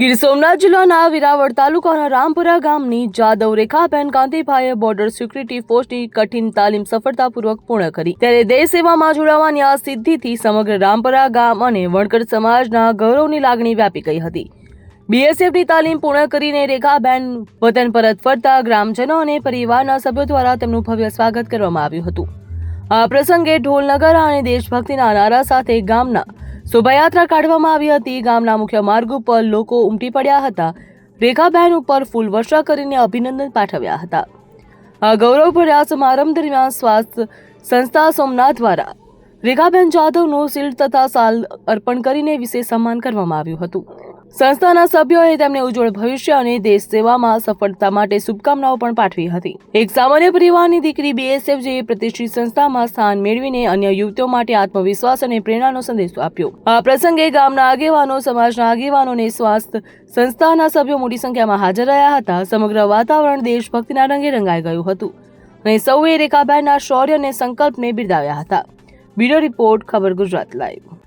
ગીર સોમનાથ જિલ્લાના વિરાવળ તાલુકાના રામપુરા ગામની જાદવ રેખાબેન કાંતિભાઈએ બોર્ડર સિક્યુરિટી ફોર્સની કઠિન તાલીમ સફળતાપૂર્વક પૂર્ણ કરી. ત્યારે દેશ સેવામાં જોડાવાની આ સિદ્ધિથી સમગ્ર રામપરા ગામ અને વણકર સમાજના ગૌરવની લાગણી વ્યાપી ગઈ હતી. બીએસએફની તાલીમ પૂર્ણ કરીને રેખાબેન વતન પરત ફરતા ગ્રામજનો અને પરિવારના સભ્યો દ્વારા તેમનું ભવ્ય સ્વાગત કરવામાં આવ્યું હતું. આ પ્રસંગે ઢોલ નગારા અને દેશભક્તિના નારા સાથે ગામના શોભાયાત્રા કાઢવામાં આવી હતી. ગામના મુખ્ય માર્ગ ઉપર લોકો ઉમટી પડ્યા હતા. રેખાબહેન ઉપર ફૂલ વર્ષા કરીને અભિનંદન પાઠવ્યા હતા. આ ગૌરવભર્યા સમારંભ દરમિયાન સ્વાસ્થ્ય સંસ્થા સોમનાથ દ્વારા રેખાબેન જાધવનું શિલ્ડ તથા સાલ અર્પણ કરીને વિશેષ સન્માન કરવામાં આવ્યું હતું. સંસ્થાના સભ્યોએ તેમને ઉજ્જવળ ભવિષ્ય અને દેશ સેવામાં સફળતા માટે શુભકામનાઓ પણ પાઠવી હતી. એક સામાન્ય પરિવારની દીકરી બીએસએફ જેવી પ્રતિષ્ઠિત સંસ્થામાં સ્થાન મેળવીને અન્ય યુવતીઓ માટે આત્મવિશ્વાસ અને પ્રેરણાનો સંદેશો આપ્યો. આ પ્રસંગે ગામના આગેવાનો, સમાજના આગેવાનો અને સ્વાસ્થ્ય સંસ્થાના સભ્યો મોટી સંખ્યામાં હાજર રહ્યા હતા. સમગ્ર વાતાવરણ દેશભક્તિના રંગે રંગાઈ ગયું હતું અને સૌએ રેખાબેનના શૌર્ય અને સંકલ્પને બિરદાવ્યા હતા. બ્યુરો રિપોર્ટ, ખબર ગુજરાત લાઈવ.